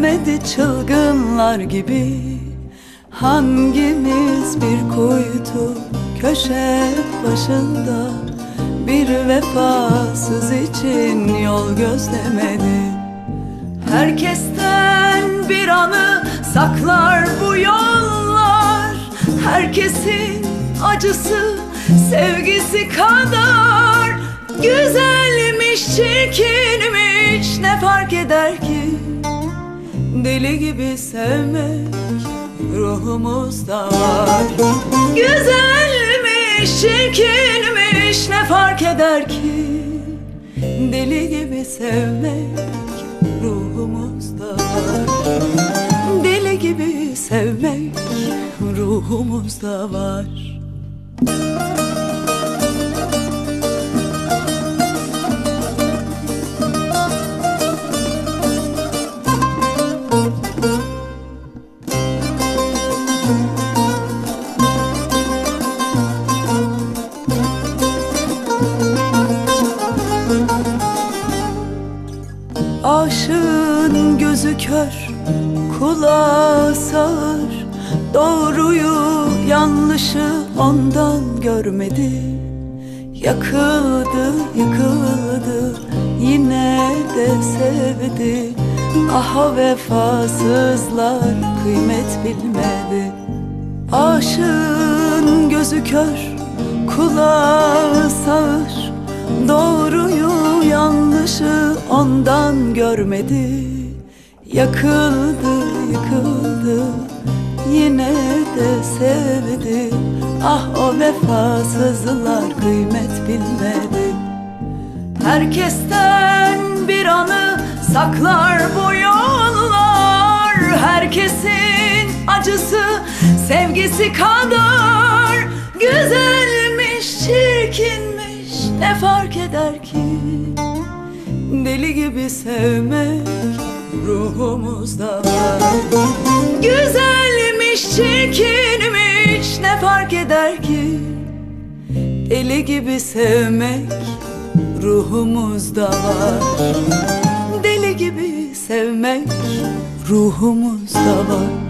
sevmedi çılgınlar gibi. Hangimiz bir kuytu köşe başında? Bir vefasız için yol gözlemedi. Herkesten bir anı saklar bu yollar. Herkesin acısı sevgisi kadar. Güzelmiş çirkinmiş ne fark eder ki Deli gibi sevmek ruhumuzda. Var Güzelmiş çirkinmiş ne fark eder ki? Deli gibi sevmek ruhumuzda. Var Deli gibi sevmek ruhumuzda var gözü kör, kulağı sağır. Doğruyu yanlışı ondan görmedi. Yakıldı, yıkıldı, yine de sevdi. Aha vefasızlar kıymet bilmedi. Aşığın gözü kör, kulağı sağır. Doğruyu yanlışı ondan görmedi Yakıldı, yıkıldı, yine de sevdi. Ah o vefasızlar kıymet bilmedi. Herkesten bir anı saklar bu yollar. Herkesin acısı sevgisi kadar. Güzelmiş çirkinmiş ne fark eder ki? Deli gibi sevmek ruhumuzda Güzelmiş çirkinmiş ne fark eder ki? Deli gibi sevmek ruhumuzda var. Deli gibi sevmek ruhumuzda var